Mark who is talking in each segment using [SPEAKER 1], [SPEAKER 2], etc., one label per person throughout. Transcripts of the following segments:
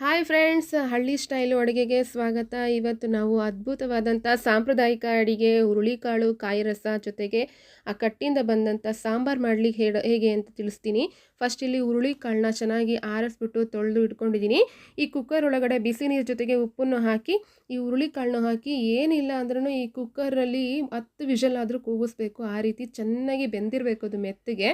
[SPEAKER 1] Hi friends, ಹಳ್ಳಿ style ಅಡುಗೆಗೆ ಸ್ವಾಗತ. ಇವತ್ತು ನಾವು ಅದ್ಭುತವಾದಂಥ ಸಾಂಪ್ರದಾಯಿಕ ಅಡಿಗೆ, ಹುರುಳಿಕಾಳು ಕಾಯಿ ರಸ ಜೊತೆಗೆ ಆ ಕಟ್ಟಿಂದ ಬಂದಂಥ ಸಾಂಬಾರು ಮಾಡಲಿಕ್ಕೆ ಹೇಳ, ಹೇಗೆ ಅಂತ ತಿಳಿಸ್ತೀನಿ. ಫಸ್ಟ್ ಇಲ್ಲಿ ಹುರುಳಿಕಾಳನ್ನ ಚೆನ್ನಾಗಿ ಆರಿಸ್ಬಿಟ್ಟು ತೊಳೆದು ಇಟ್ಕೊಂಡಿದ್ದೀನಿ. ಈ ಕುಕ್ಕರ್ ಒಳಗಡೆ ಬಿಸಿ ನೀರು ಜೊತೆಗೆ ಉಪ್ಪನ್ನು ಹಾಕಿ, ಈ ಹುರುಳಿಕಾಳನ್ನ ಹಾಕಿ ಏನಿಲ್ಲ ಅಂದ್ರೂ ಈ ಕುಕ್ಕರಲ್ಲಿ ಹತ್ತು ವಿಷಲ್ ಆದರೂ ಕೂಗಿಸ್ಬೇಕು. ಆ ರೀತಿ ಚೆನ್ನಾಗಿ ಬೆಂದಿರಬೇಕು ಅದು ಮೆತ್ತಗೆ.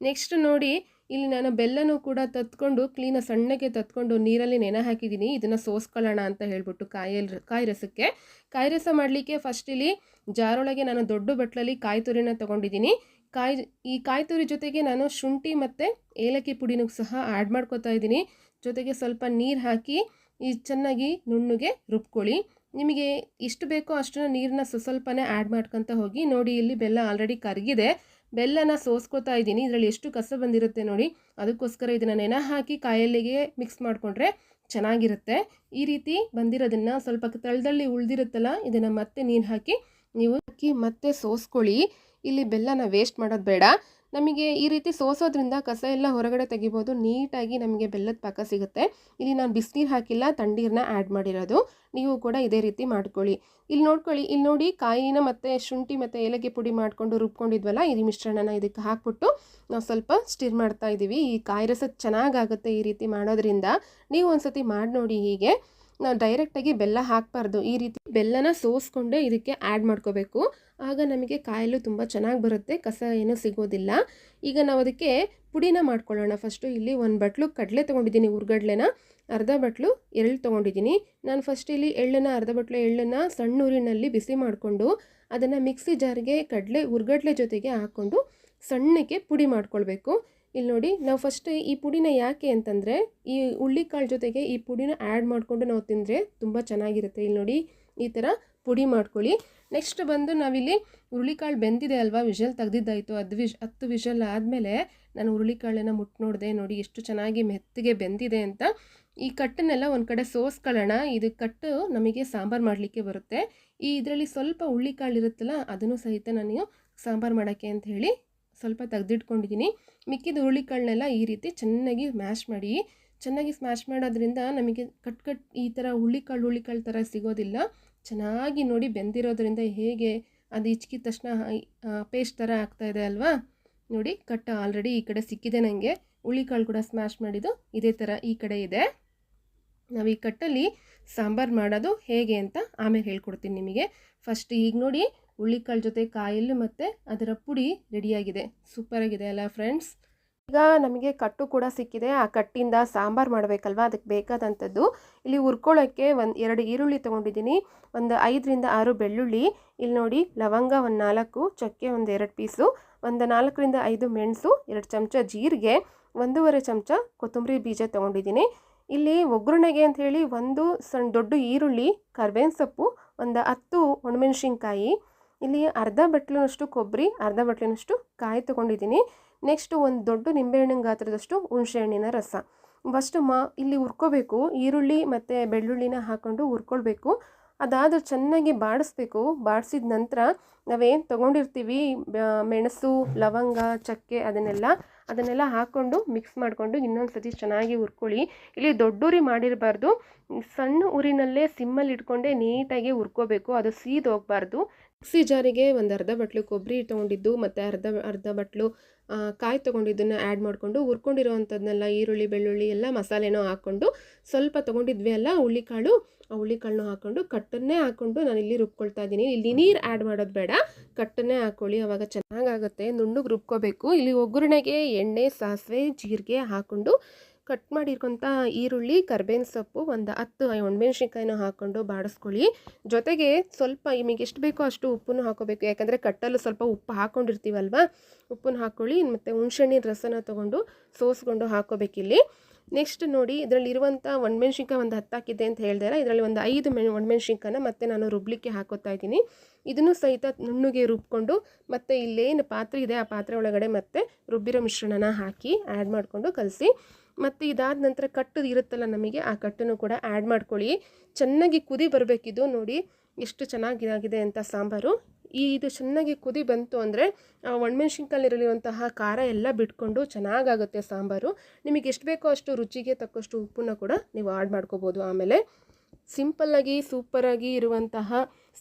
[SPEAKER 1] ನೆಕ್ಸ್ಟ್ ನೋಡಿ ಇಲ್ಲಿ ನಾನು ಬೆಲ್ಲನೂ ಕೂಡ ತತ್ಕೊಂಡು ಕ್ಲೀನ ಸಣ್ಣಗೆ ತತ್ಕೊಂಡು ನೀರಲ್ಲಿ ನೆನೆ ಹಾಕಿದ್ದೀನಿ. ಇದನ್ನು ಸೋಸ್ಕೊಳ್ಳೋಣ ಅಂತ ಹೇಳ್ಬಿಟ್ಟು ಕಾಯಲ್ ಕಾಯಿ ರಸಕ್ಕೆ. ಕಾಯಿ ರಸ ಮಾಡಲಿಕ್ಕೆ ಫಸ್ಟ್ ಇಲ್ಲಿ ಜಾರೊಳಗೆ ನಾನು ದೊಡ್ಡ ಬಟ್ಲಲ್ಲಿ ಕಾಯಿ ತುರಿನ ತೊಗೊಂಡಿದ್ದೀನಿ. ಕಾಯಿ, ಈ ಕಾಯಿ ತುರಿ ಜೊತೆಗೆ ನಾನು ಶುಂಠಿ ಮತ್ತು ಏಲಕ್ಕಿ ಪುಡಿನೂ ಸಹ ಆ್ಯಡ್ ಮಾಡ್ಕೋತಾ ಇದ್ದೀನಿ. ಜೊತೆಗೆ ಸ್ವಲ್ಪ ನೀರು ಹಾಕಿ ಈ ಚೆನ್ನಾಗಿ ನುಣ್ಣಗೆ ರುಬ್ಕೊಳ್ಳಿ. ನಿಮಗೆ ಎಷ್ಟು ಬೇಕೋ ಅಷ್ಟನ್ನು ನೀರನ್ನ ಸ್ವಲ್ಪನೇ ಆ್ಯಡ್ ಮಾಡ್ಕೊತ ಹೋಗಿ ನೋಡಿ, ಇಲ್ಲಿ ಬೆಲ್ಲ ಆಲ್ರೆಡಿ ಕರಗಿದೆ. ಬೆಲ್ಲನ ಸೋಸ್ಕೋತಾ ಇದ್ದೀನಿ. ಇದರಲ್ಲಿ ಎಷ್ಟು ಕಸ ಬಂದಿರುತ್ತೆ ನೋಡಿ. ಅದಕ್ಕೋಸ್ಕರ ಇದನ್ನು ನೆನೆ ಹಾಕಿ ಕಾಯಲ್ಲಿಗೆ ಮಿಕ್ಸ್ ಮಾಡಿಕೊಂಡ್ರೆ ಚೆನ್ನಾಗಿರುತ್ತೆ. ಈ ರೀತಿ ಬಂದಿರೋದನ್ನು ಸ್ವಲ್ಪ ತಳದಲ್ಲಿ ಉಳಿದಿರುತ್ತಲ್ಲ, ಇದನ್ನು ಮತ್ತೆ ನೀರು ಹಾಕಿ, ನೀವು ಹಾಕಿ ಮತ್ತೆ ಸೋಸ್ಕೊಳ್ಳಿ. ಇಲ್ಲಿ ಬೆಲ್ಲನ ವೇಸ್ಟ್ ಮಾಡೋದು ಬೇಡ. ನಮಗೆ ಈ ರೀತಿ ಸೋಸೋದ್ರಿಂದ ಕಸ ಎಲ್ಲ ಹೊರಗಡೆ ತೆಗಿಬೋದು. ನೀಟಾಗಿ ನಮಗೆ ಬೆಲ್ಲದ ಪಾಕ ಸಿಗುತ್ತೆ. ಇಲ್ಲಿ ನಾನು ಬಿಸಿನೀರು ಹಾಕಿಲ್ಲ ತಣ್ಣೀರನ್ನ ಆ್ಯಡ್ ಮಾಡಿರೋದು. ನೀವು ಕೂಡ ಇದೇ ರೀತಿ ಮಾಡ್ಕೊಳ್ಳಿ. ಇಲ್ಲಿ ನೋಡ್ಕೊಳ್ಳಿ, ಇಲ್ಲಿ ನೋಡಿ ಕಾಯಿನ ಮತ್ತು ಶುಂಠಿ ಮತ್ತು ಏಲಕ್ಕಿ ಪುಡಿ ಮಾಡಿಕೊಂಡು ರುಬ್ಕೊಂಡಿದ್ವಲ್ಲ, ಈ ಮಿಶ್ರಣನ ಇದಕ್ಕೆ ಹಾಕ್ಬಿಟ್ಟು ನಾವು ಸ್ವಲ್ಪ ಸ್ಟಿರ್ ಮಾಡ್ತಾ ಇದ್ದೀವಿ ಈ ಕಾಯಿ ರಸ ಚೆನ್ನಾಗಾಗುತ್ತೆ ಈ ರೀತಿ ಮಾಡೋದ್ರಿಂದ. ನೀವು ಒಂದ್ಸತಿ ಮಾಡಿ ನೋಡಿ ಹೀಗೆ. ನಾವು ಡೈರೆಕ್ಟಾಗಿ ಬೆಲ್ಲ ಹಾಕಬಾರ್ದು. ಈ ರೀತಿ ಬೆಲ್ಲನ ಸೋಸ್ಕೊಂಡೇ ಇದಕ್ಕೆ ಆ್ಯಡ್ ಮಾಡ್ಕೋಬೇಕು. ಆಗ ನಮಗೆ ಕಾಯಲು ತುಂಬ ಚೆನ್ನಾಗಿ ಬರುತ್ತೆ. ಕಸ ಏನೂ ಸಿಗೋದಿಲ್ಲ. ಈಗ ನಾವು ಅದಕ್ಕೆ ಪುಡಿನ ಮಾಡ್ಕೊಳ್ಳೋಣ. ಫಸ್ಟು ಇಲ್ಲಿ ಒಂದು ಬಟ್ಲು ಕಡಲೆ ತೊಗೊಂಡಿದ್ದೀನಿ ಉರ್ಗಡ್ಲೆನ. ಅರ್ಧ ಬಟ್ಲು ಎಳ್ಳು ತೊಗೊಂಡಿದ್ದೀನಿ. ನಾನು ಫಸ್ಟ್ ಇಲ್ಲಿ ಎಳ್ಳನ್ನು, ಅರ್ಧ ಬಟ್ಲು ಎಳ್ಳನ್ನು ಸಣ್ಣ ಊರಿನಲ್ಲಿ ಬಿಸಿ ಮಾಡಿಕೊಂಡು ಅದನ್ನು ಮಿಕ್ಸಿ ಜಾರ್ಗೆ ಕಡಲೆ, ಉರ್ಗಡ್ಲೆ ಜೊತೆಗೆ ಹಾಕ್ಕೊಂಡು ಸಣ್ಣಕ್ಕೆ ಪುಡಿ ಮಾಡ್ಕೊಳ್ಬೇಕು. ಇಲ್ಲಿ ನೋಡಿ, ನಾವು ಫಸ್ಟ್ ಈ ಪುಡಿನ ಯಾಕೆ ಅಂತಂದರೆ, ಈ ಹುಳ್ಳಿಕಾಳು ಜೊತೆಗೆ ಈ ಪುಡಿನ ಆ್ಯಡ್ ಮಾಡಿಕೊಂಡು ನಾವು ತಿಂದರೆ ತುಂಬ ಚೆನ್ನಾಗಿರುತ್ತೆ. ಇಲ್ಲಿ ನೋಡಿ, ಈ ಥರ ಪುಡಿ ಮಾಡ್ಕೊಳ್ಳಿ. ನೆಕ್ಸ್ಟ್ ಬಂದು ನಾವಿಲ್ಲಿ ಹುರುಳಿಕಾಳು ಬೆಂದಿದೆ ಅಲ್ವಾ, ವಿಷಲ್ ತೆಗ್ದಿದ್ದಾಯಿತು, ಅದು ವಿಶ್ ಹತ್ತು ವಿಷಲ್ ಆದಮೇಲೆ ನಾನು ಹುರುಳಿಕಾಳನ್ನ ಮುಟ್ಟು ನೋಡಿದೆ, ನೋಡಿ ಎಷ್ಟು ಚೆನ್ನಾಗಿ ಮೆತ್ತಗೆ ಬೆಂದಿದೆ ಅಂತ. ಈ ಕಟ್ಟನ್ನೆಲ್ಲ ಒಂದು ಕಡೆ ಸೋಸ್ಕೊಳ್ಳೋಣ. ಇದು ಕಟ್ಟು ನಮಗೆ ಸಾಂಬಾರು ಮಾಡಲಿಕ್ಕೆ ಬರುತ್ತೆ. ಈ ಇದರಲ್ಲಿ ಸ್ವಲ್ಪ ಹುಳ್ಳಿಕಾಳು ಇರುತ್ತಲ್ಲ, ಅದನ್ನು ಸಹಿತ ನಾನು ಸಾಂಬಾರು ಮಾಡೋಕ್ಕೆ ಅಂತ ಹೇಳಿ ಸ್ವಲ್ಪ ತೆಗೆದಿಟ್ಕೊಂಡಿದ್ದೀನಿ. ಮಿಕ್ಕಿದ ಹುರುಳಿಕಾಳನ್ನೆಲ್ಲ ಈ ರೀತಿ ಚೆನ್ನಾಗಿ ಮ್ಯಾಶ್ ಮಾಡಿ, ಚೆನ್ನಾಗಿ ಸ್ಮ್ಯಾಶ್ ಮಾಡೋದ್ರಿಂದ ನಮಗೆ ಕಟ್ ಕಟ್ ಈ ಥರ ಹುಳಿಕಾಳು ಹುಳಿಕಾಳು ಥರ ಸಿಗೋದಿಲ್ಲ. ಚೆನ್ನಾಗಿ ನೋಡಿ ಬೆಂದಿರೋದ್ರಿಂದ ಹೇಗೆ ಅದು ಹಿಚ್ಕಿದ ತಕ್ಷಣ ಪೇಸ್ಟ್ ಥರ ಆಗ್ತಾಯಿದೆ ಅಲ್ವಾ? ನೋಡಿ ಕಟ್ ಆಲ್ರೆಡಿ ಈ ಕಡೆ ಸಿಕ್ಕಿದೆ ನನಗೆ ಹುಳಿಕಾಳು ಕೂಡ ಸ್ಮ್ಯಾಶ್ ಮಾಡಿದ್ದು ಇದೇ ಥರ ಈ ಕಡೆ ಇದೆ. ನಾವು ಈ ಕಟ್ಟಲ್ಲಿ ಸಾಂಬಾರು ಮಾಡೋದು ಹೇಗೆ ಅಂತ ಆಮೇಲೆ ಹೇಳ್ಕೊಡ್ತೀನಿ ನಿಮಗೆ. ಫಸ್ಟ್ ಈಗ ನೋಡಿ ಹುಳ್ಳಿಕಾಳು ಜೊತೆ ಕಾಯಲ್ಲಿ ಮತ್ತು ಅದರ ಪುಡಿ ರೆಡಿಯಾಗಿದೆ. ಸೂಪರಾಗಿದೆ ಅಲ್ಲ ಫ್ರೆಂಡ್ಸ್? ಈಗ ನಮಗೆ ಕಟ್ಟು ಕೂಡ ಸಿಕ್ಕಿದೆ. ಆ ಕಟ್ಟಿಂದ ಸಾಂಬಾರು ಮಾಡಬೇಕಲ್ವ? ಅದಕ್ಕೆ ಬೇಕಾದಂಥದ್ದು. ಇಲ್ಲಿ ಹುರ್ಕೊಳ್ಳೋಕ್ಕೆ ಒಂದು ಎರಡು ಈರುಳ್ಳಿ ತೊಗೊಂಡಿದ್ದೀನಿ. ಒಂದು ಐದರಿಂದ ಆರು ಬೆಳ್ಳುಳ್ಳಿ. ಇಲ್ಲಿ ನೋಡಿ ಲವಂಗ ಒಂದು ನಾಲ್ಕು, ಚಕ್ಕೆ ಒಂದು ಎರಡು ಪೀಸು, ಒಂದು ನಾಲ್ಕರಿಂದ ಐದು ಮೆಣಸು, ಎರಡು ಚಮಚ ಜೀರಿಗೆ, ಒಂದೂವರೆ ಚಮಚ ಕೊತ್ತಂಬರಿ ಬೀಜ ತೊಗೊಂಡಿದ್ದೀನಿ. ಇಲ್ಲಿ ಒಗ್ಗರಣೆಗೆ ಅಂತ ಹೇಳಿ ಒಂದು ಸಣ್ಣ ದೊಡ್ಡ ಈರುಳ್ಳಿ, ಕರ್ಬೇವಿನ ಸೊಪ್ಪು, ಒಂದು ಹತ್ತು ಒಣಮೆಣ್ಸಿನ್ಕಾಯಿ ಇಲ್ಲಿ ಅರ್ಧ ಬಟ್ಲಿನಷ್ಟು ಕೊಬ್ಬರಿ, ಅರ್ಧ ಬಟ್ಲಿನಷ್ಟು ಕಾಯಿ ತೊಗೊಂಡಿದ್ದೀನಿ. ನೆಕ್ಸ್ಟು ಒಂದು ದೊಡ್ಡ ನಿಂಬೆಹಣ್ಣಿನ ಗಾತ್ರದಷ್ಟು ಹುಣಸೆಹಣ್ಣಿನ ರಸ. ಫಸ್ಟ್ ಮಾ, ಇಲ್ಲಿ ಹುರ್ಕೋಬೇಕು. ಈರುಳ್ಳಿ ಮತ್ತು ಬೆಳ್ಳುಳ್ಳಿನ ಹಾಕ್ಕೊಂಡು ಹುರ್ಕೊಳ್ಬೇಕು. ಅದಾದರೂ ಚೆನ್ನಾಗಿ ಬಾಡಿಸ್ಬೇಕು. ಬಾಡಿಸಿದ ನಂತರ ನಾವೇನು ತೊಗೊಂಡಿರ್ತೀವಿ? ಮೆಣಸು, ಲವಂಗ, ಚಕ್ಕೆ ಅದನ್ನೆಲ್ಲ ಅದನ್ನೆಲ್ಲ ಹಾಕ್ಕೊಂಡು ಮಿಕ್ಸ್ ಮಾಡಿಕೊಂಡು ಇನ್ನೊಂದು ಸತಿ ಚೆನ್ನಾಗಿ ಹುರ್ಕೊಳ್ಳಿ. ಇಲ್ಲಿ ದೊಡ್ಡ ಉರಿ ಮಾಡಿರಬಾರ್ದು. ಸಣ್ಣ ಉರಿನಲ್ಲೇ ಸಿಮ್ಮಲ್ಲಿ ಇಟ್ಕೊಂಡೇ ನೀಟಾಗಿ ಹುರ್ಕೋಬೇಕು. ಅದು ಸೀದ್ ಹೋಗಬಾರ್ದು. ಮಿಕ್ಸಿ ಜಾರಿಗೆ ಒಂದು ಅರ್ಧ ಬಟ್ಲು ಕೊಬ್ಬರಿ ತೊಗೊಂಡಿದ್ದು ಮತ್ತು ಅರ್ಧ ಅರ್ಧ ಬಟ್ಲು ಕಾಯಿ ತೊಗೊಂಡಿದ್ದನ್ನು ಆ್ಯಡ್ ಮಾಡಿಕೊಂಡು ಹುರ್ಕೊಂಡಿರೋವಂಥದ್ದನ್ನೆಲ್ಲ ಈರುಳ್ಳಿ, ಬೆಳ್ಳುಳ್ಳಿ ಎಲ್ಲ ಮಸಾಲೆನೂ ಹಾಕ್ಕೊಂಡು ಸ್ವಲ್ಪ ತೊಗೊಂಡಿದ್ವಿ ಅಲ್ಲ ಕಾಳು ಆ ಹುಳ್ಳಿಕಾಳನ್ನು ಹಾಕ್ಕೊಂಡು ಕಟ್ಟನ್ನೇ ಹಾಕ್ಕೊಂಡು ನಾನು ಇಲ್ಲಿ ರುಬ್ಕೊಳ್ತಾ ಇದ್ದೀನಿ. ಇಲ್ಲಿ ನೀರು ಆ್ಯಡ್ ಮಾಡೋದು ಬೇಡ. ಕಟ್ಟನ್ನೇ ಹಾಕ್ಕೊಳ್ಳಿ ಅವಾಗ ಚೆನ್ನಾಗಾಗುತ್ತೆ. ನುಣ್ಣಗೆ ರುಬ್ಕೋಬೇಕು. ಇಲ್ಲಿ ಒಗ್ಗರಣೆಗೆ ಎಣ್ಣೆ, ಸಾಸಿವೆ, ಜೀರಿಗೆ ಹಾಕ್ಕೊಂಡು ಕಟ್ ಮಾಡಿರ್ಕೊಂಥ ಈರುಳ್ಳಿ, ಕರ್ಬೇವಿನ ಸೊಪ್ಪು ಒಂದು ಹತ್ತು ಒಣಮೆಣ್ಸಿನ್ಕಾಯಿನ ಹಾಕ್ಕೊಂಡು ಬಾಡಿಸ್ಕೊಳ್ಳಿ. ಜೊತೆಗೆ ಸ್ವಲ್ಪ ನಿಮಗೆ ಎಷ್ಟು ಬೇಕೋ ಅಷ್ಟು ಉಪ್ಪನ್ನು ಹಾಕೋಬೇಕು. ಯಾಕಂದರೆ ಕಟ್ಟಲು ಸ್ವಲ್ಪ ಉಪ್ಪು ಹಾಕ್ಕೊಂಡಿರ್ತೀವಲ್ವ ಉಪ್ಪನ್ನು ಹಾಕ್ಕೊಳ್ಳಿ ಮತ್ತು ಹುಣ್ಸೆಹಣ್ಣಿನ ರಸನ ತೊಗೊಂಡು ಸೋಸ್ಕೊಂಡು ಹಾಕೋಬೇಕಿಲ್ಲಿ. ನೆಕ್ಸ್ಟ್ ನೋಡಿ, ಇದರಲ್ಲಿ ಇರುವಂಥ ಒಣಮೆಣ್ಸಿನ್ಕಾಯಿ ಒಂದು ಹತ್ತಾಕಿದೆ ಅಂತ ಹೇಳಿದೆ ಇದರಲ್ಲಿ ಒಂದು ಐದು ಮೆಣ್ ಒಣಮೆಣ್ಸಿನ್ಕಾಯನ್ನ ಮತ್ತೆ ನಾನು ರುಬ್ಲಿಕ್ಕೆ ಹಾಕೋತಾ ಇದ್ದೀನಿ. ಇದನ್ನು ಸಹಿತ ನುಣ್ಣಗೆ ರುಬ್ಕೊಂಡು ಮತ್ತು ಇಲ್ಲೇನು ಪಾತ್ರೆ ಇದೆ, ಆ ಪಾತ್ರೆ ಒಳಗಡೆ ಮತ್ತೆ ರುಬ್ಬಿರೋ ಮಿಶ್ರಣನ ಹಾಕಿ ಆ್ಯಡ್ ಮಾಡಿಕೊಂಡು ಕಲಸಿ, ಮತ್ತು ಇದಾದ ನಂತರ ಕಟ್ಟು ಇರುತ್ತಲ್ಲ ನಮಗೆ, ಆ ಕಟ್ಟನ್ನು ಕೂಡ ಆ್ಯಡ್ ಮಾಡ್ಕೊಳ್ಳಿ. ಚೆನ್ನಾಗಿ ಕುದಿ ಬರಬೇಕಿದ್ದು ನೋಡಿ, ಎಷ್ಟು ಚೆನ್ನಾಗಿದಾಗಿದೆ ಅಂತ ಸಾಂಬಾರು. ಈ ಇದು ಚೆನ್ನಾಗಿ ಕುದಿ ಬಂತು ಅಂದರೆ ಒಣಮೆಣ್ಸಿನ್ಕಾಯಲ್ಲಿರುವಂತಹ ಖಾರ ಎಲ್ಲ ಬಿಟ್ಕೊಂಡು ಚೆನ್ನಾಗಾಗುತ್ತೆ ಸಾಂಬಾರು. ನಿಮಗೆ ಎಷ್ಟು ಬೇಕೋ ಅಷ್ಟು ರುಚಿಗೆ ತಕ್ಕಷ್ಟು ಉಪ್ಪನ್ನು ಕೂಡ ನೀವು ಆಡ್ ಮಾಡ್ಕೋಬೋದು. ಆಮೇಲೆ ಸಿಂಪಲ್ಲಾಗಿ ಸೂಪರಾಗಿ ಇರುವಂತಹ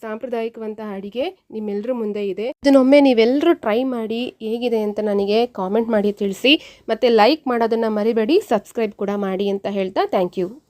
[SPEAKER 1] ಸಾಂಪ್ರದಾಯಿಕವಂತಹ ಅಡಿಗೆ ನಿಮ್ಮೆಲ್ಲರ ಮುಂದೆ ಇದೆ. ಇದನ್ನೊಮ್ಮೆ ನೀವೆಲ್ಲರೂ ಟ್ರೈ ಮಾಡಿ ಹೇಗಿದೆ ಅಂತ ನನಗೆ ಕಾಮೆಂಟ್ ಮಾಡಿ ತಿಳಿಸಿ. ಮತ್ತು ಲೈಕ್ ಮಾಡೋದನ್ನು ಮರಿಬೇಡಿ ಸಬ್ಸ್ಕ್ರೈಬ್ ಕೂಡ ಮಾಡಿ ಅಂತ ಹೇಳ್ತಾ ಥ್ಯಾಂಕ್ ಯು